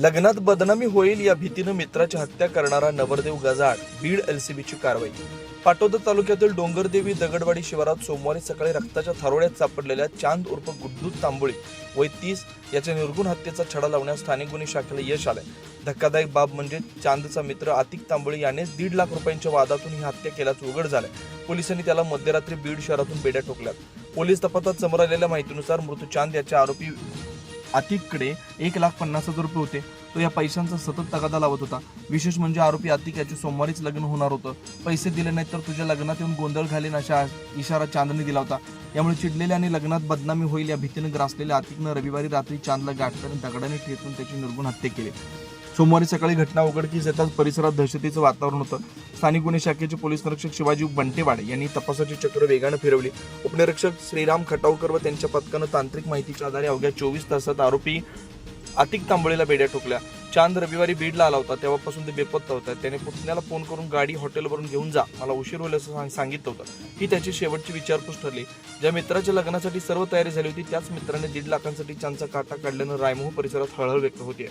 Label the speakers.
Speaker 1: लग्नात बदनामी होईल या भीतीनं मित्राची हत्या करणारा नवरदेव गजाड बीड एलसीबीची कारवाई. पाटोदा तालुक्यातील डोंगरदेवी दगडवाडी शिवारात सोमवारी सकाळी रक्ताच्या थारोळ्यात सापडलेल्या चांद उर्फ गुड्डू तांबोळी वय तीस याच्या निर्गुण हत्येचा छडा लावण्यास स्थानिक गुन्हे शाखेला यश आलंय. धक्कादायक बाब म्हणजे चांदचा मित्र आतिक तांबोळी यानेच दीड लाख रुपयांच्या वादातून ही हत्या केल्याचं उघड झालंय. पोलिसांनी त्याला मध्यरात्री बीड शहरातून बेड्या ठोकल्यात. पोलीस तपासात समोर आलेल्या माहितीनुसार मृत्यू चांद याचे आरोपी आतिककडे एक लाख पन्नास हजार रुपये होते. तो या पैशांचा सतत तगादा लावत होता. विशेष म्हणजे आरोपी आतिक याचे सोमवारीच लग्न होणार होतं. पैसे दिले नाहीत तर तुझ्या लग्नात येऊन गोंधळ घालेन अशा इशारा चांदने दिला होता. यामुळे चिडलेल्या आणि लग्नात बदनामी होईल या भीतीने ग्रासलेल्या आतिकनं रविवारी रात्री चांदला गाठकर दगडाने ठेचून त्याची निर्गुण हत्या केली. सोमवारी सकाळी घटना उघडकीस येताच परिसरात दहशतीचं वातावरण होतं. स्थानिक गुन्हे शाखेचे पोलीस निरीक्षक शिवाजी बंटेवाडे यांनी तपासाची चक्र वेगानं फिरवली. उपनिरीक्षक श्रीराम खटावकर व त्यांच्या पथकानं तांत्रिक माहितीच्या आधारे अवघ्या चोवीस तासात आरोपी अतिक तांबळीला बेड्या ठोकल्या. चांद रविवारी बीडला आला होता. तेव्हापासून ते बेपत्ता होता. त्याने पुतण्याला फोन करून गाडी हॉटेलवरून घेऊन जा. मला उशीर होईल असं सांग- सांगितलं होतं. ही त्याची शेवटची विचारपूस ठरली. ज्या मित्राच्या लग्नासाठी सर्व तयारी झाली होती त्याच मित्राने दीड लाखांसाठी चांदचा काटा काढल्यानं रायमोह परिसरात हळहळ व्यक्त होती